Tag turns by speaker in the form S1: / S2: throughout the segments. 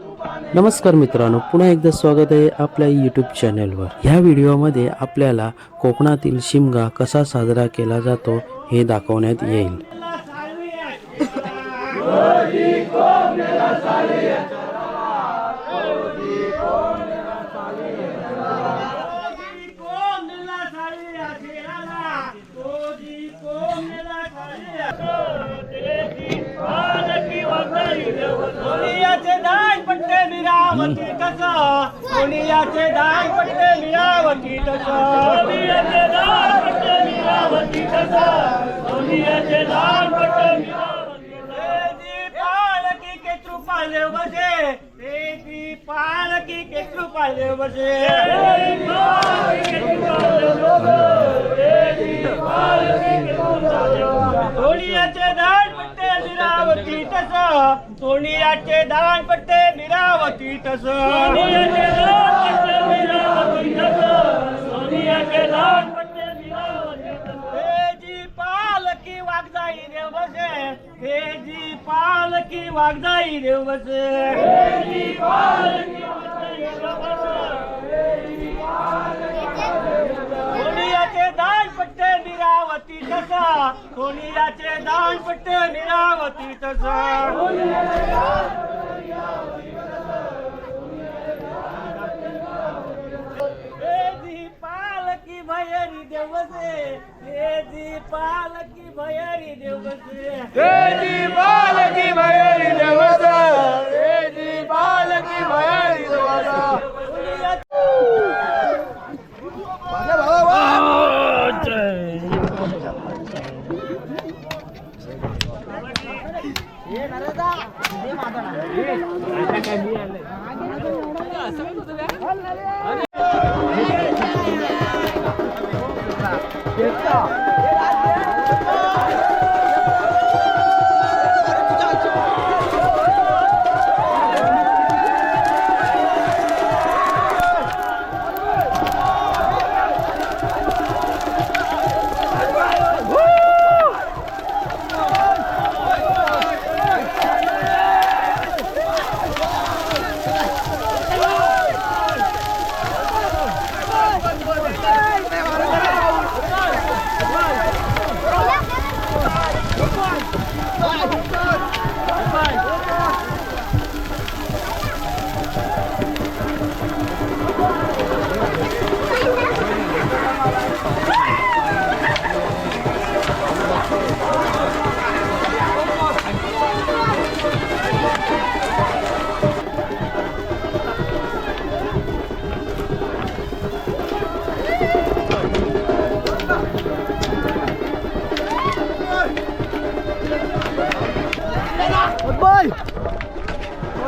S1: नमस्कार मित्रांनो पुन्हा एकदा स्वागत आहे आपल्या यूट्यूब चॅनलवर ह्या व्हिडिओमध्ये आपल्याला कोकणातील शिमगा कसा साजरा केला जातो हे दाखवण्यात येईल.
S2: मिळावती कसा कोणी याचे दाय पटले मिळावती कसा कोणी याचे दाय पटले मिळावती कसा कोणी याचे दाय पटले मिळावती कसा पाले वजे के कृपाले बसे तेजी पालकी के कृपाले बसे. सोनियाचे दान पट्टे मिरावती तसा. सोनियाचे दान पट्टे मिरावती सोनियाचे दान पट्टे मिरावती सोनियाचे दान पट्टे तेजी पालकी वागदाई देवच सोनियाचे दान पट्टे निरावती तसा. सोनियाचे दान पट्टे निरावती तसा. बसे जी पालकी भयारी देव बसे हे जी पालकी भयारी देव बसा हे जी पालकी भयारी देव बसा आता काय मी
S3: 别笑。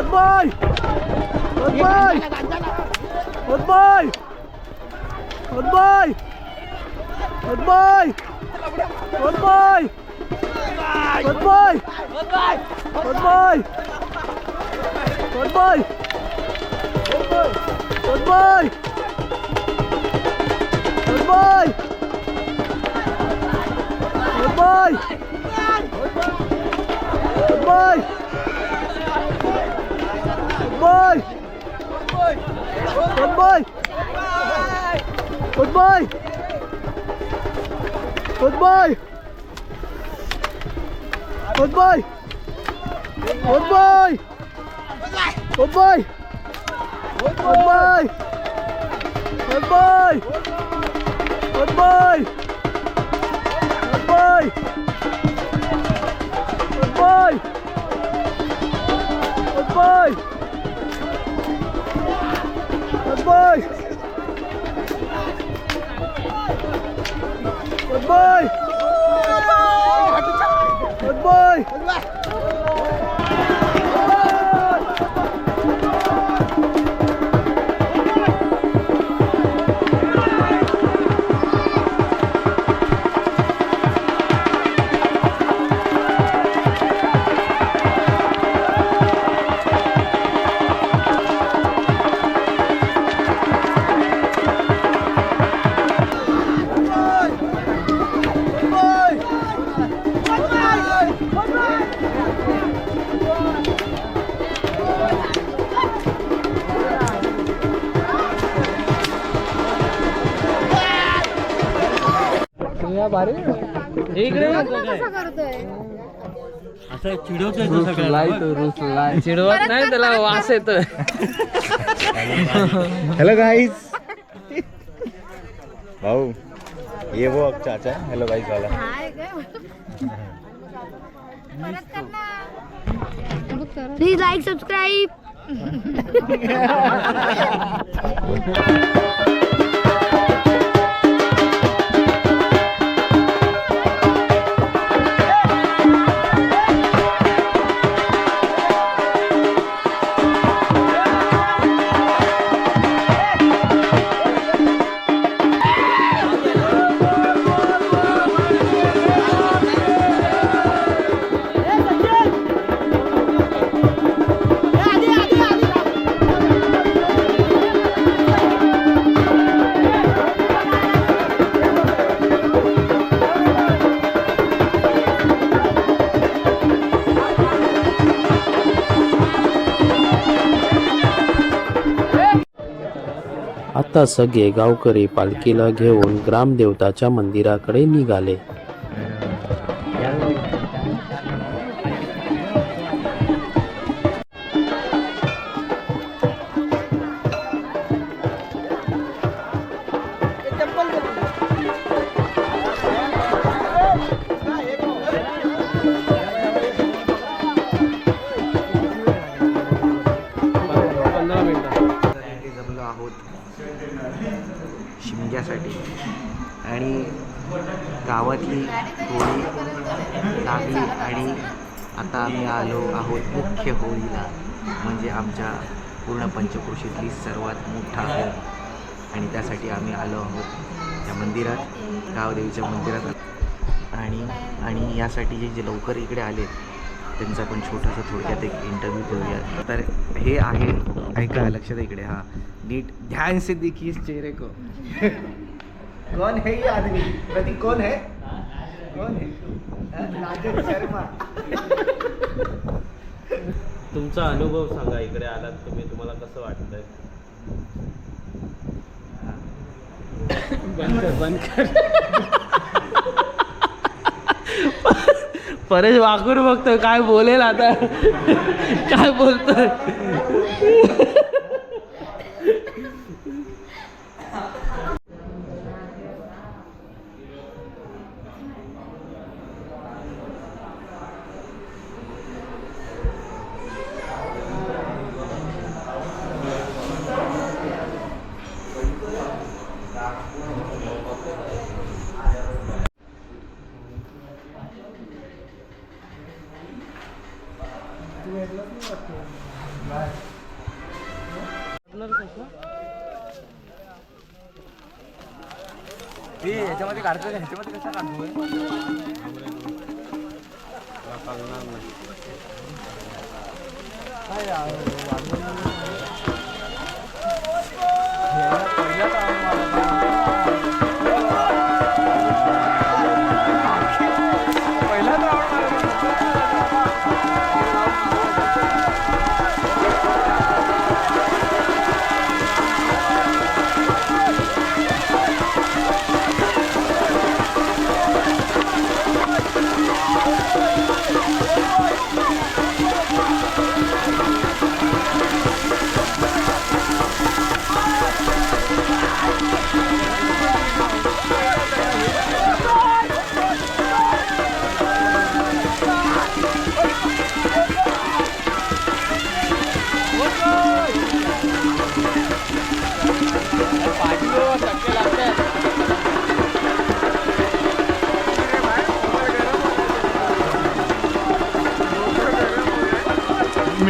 S3: 40 40 40 40 40 40 40 40 40 40 40 40 40 Tuấn bơi. Tuấn bơi. Tuấn bơi. Tuấn bơi. Tuấn bơi. Tuấn bơi. Tuấn bơi. Tuấn bơi. Tuấn bơi. boy! Good boy! Good boy! Good boy!
S4: चिडवत नाही त्याला वास येतोय.
S5: हेलो गाइस भाऊ ये वो अब चाचा. है हेलो गाइस वाला
S6: प्लीज लाइक सब्सक्राइब
S1: आता सगळे गावकरी पालखीला घेऊन ग्रामदेवताच्या मंदिराकडे निघाले.
S7: आहोत. शिमग्यासाठी. आणि गावातली होळी लागली आणि आता आम्ही आलो आहोत मुख्य होळीला. म्हणजे आमच्या पूर्ण पंचक्रोशीतली सर्वात मोठा होळ. आणि त्यासाठी आम्ही आलो आहोत त्या मंदिरात गावदेवीच्या मंदिरात. आणि आणि यासाठी जे जे लवकर इकडे आले त्यांचा पण छोटासा थोडक्यात एक इंटरव्ह्यू करूया तर हे आहे ऐका लक्षात इकडे हा. नीट ध्यान से देखिए इस चेहरे को. कौन है ये आदमी? प्रतीक कौन है? कौन है? राजन शर्मा.
S8: तुमचा अनुभव सांगा इकडे आलात तुम्ही तुम्हाला कसं वाटतंय?
S4: परेश वाकून बघतोय काय बोलेल आता? काय बोलतोय?
S7: ह्याच्यामध्ये काढतोय ह्याच्यामध्ये कसा काढतोय?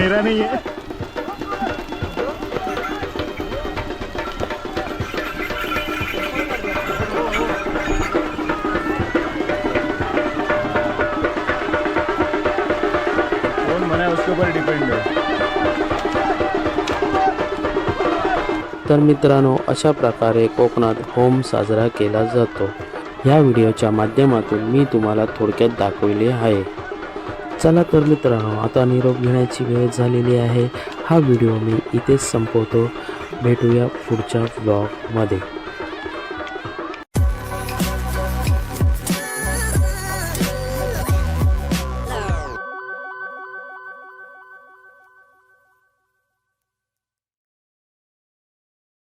S5: मेरा नहीं है। कौन है उसके ऊपर डिपेंड है।
S1: तर मित्रांनो अशा प्रकारे कोकणात होम साजरा केला जातो. ह्या व्हिडिओच्या माध्यमातून मी तुम्हाला थोडक्यात दाखविले आहे. चला तर मित्रांनो आता निरोप घेण्याची वेळ झालेली आहे. हा व्हिडिओ मी इथेच संपवतो. भेटूया पुढच्या ब्लॉगमध्ये